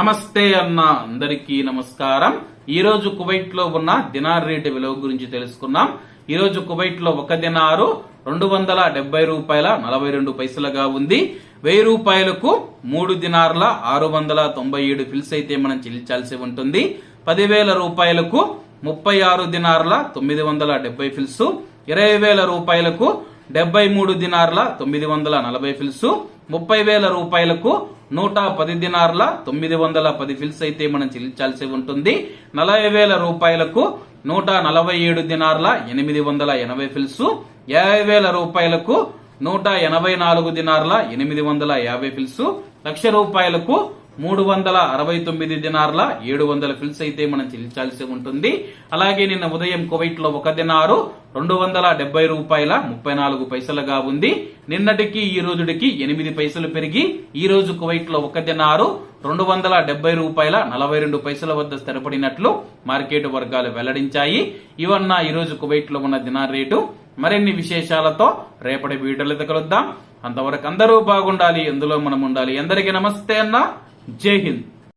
నమస్తే అన్న అందరికీ నమస్కారం. ఈరోజు కువైట్లో ఉన్న దినార్ రేటు విలువ గురించి తెలుసుకున్నాం ఈరోజు కువైట్లో ఒక దినారు రెండు వందల డెబ్బై రూపాయల నలభై రెండు పైసలుగా ఉంది. వెయ్యి రూపాయలకు మూడు దినార్ల ఆరు వందల తొంభై ఏడు ఫిల్స్ అయితే మనం చెల్లించాల్సి ఉంటుంది. పదివేల రూపాయలకు ముప్పై ఆరు దినార్ల తొమ్మిది వందల డెబ్బై ఫిల్స్. ఇరవై వేల రూపాయలకు డెబ్బై మూడు దినార్ల తొమ్మిది వందల నలభై ఫిల్స్. ముప్పై వేల రూపాయలకు నూట పది దినార్ల తొమ్మిది వందల పది ఫిల్స్ అయితే మనం చెల్లించాల్సి ఉంటుంది. నలభై వేల రూపాయలకు నూట నలభై ఏడు దినార్ల ఎనిమిది వందల ఎనభై ఫిల్స్. యాభై వేల రూపాయలకు నూట ఎనభై నాలుగు దినార్ల ఎనిమిది వందల యాభై ఫిల్స్. లక్ష రూపాయలకు మూడు వందల అరవై తొమ్మిది దినార్ల ఏడు వందల ఫిల్స్ అయితే మనం చెల్లించాల్సి ఉంటుంది. అలాగే నిన్న ఉదయం కువైట్లో ఒక దినారు రెండు వందల డెబ్బై రూపాయల ముప్పై నాలుగు పైసలుగా ఉంది. నిన్నటికి ఈ రోజుడికి ఎనిమిది పైసలు పెరిగి ఈ రోజు కువైట్లో ఒక దినారు రెండు వందల డెబ్బై రూపాయల నలభై రెండు పైసల వద్ద స్థిరపడినట్లు మార్కెట్ వర్గాలు వెల్లడించాయి. ఇవన్న ఈ రోజు కువైట్లో ఉన్న దినార్ రేటు. మరిన్ని విశేషాలతో రేపటి వీడియోలతో కలుద్దాం. అంతవరకు అందరూ బాగుండాలి. ఎందులో మనం ఉండాలి. అందరికీ నమస్తే అన్నా. Jai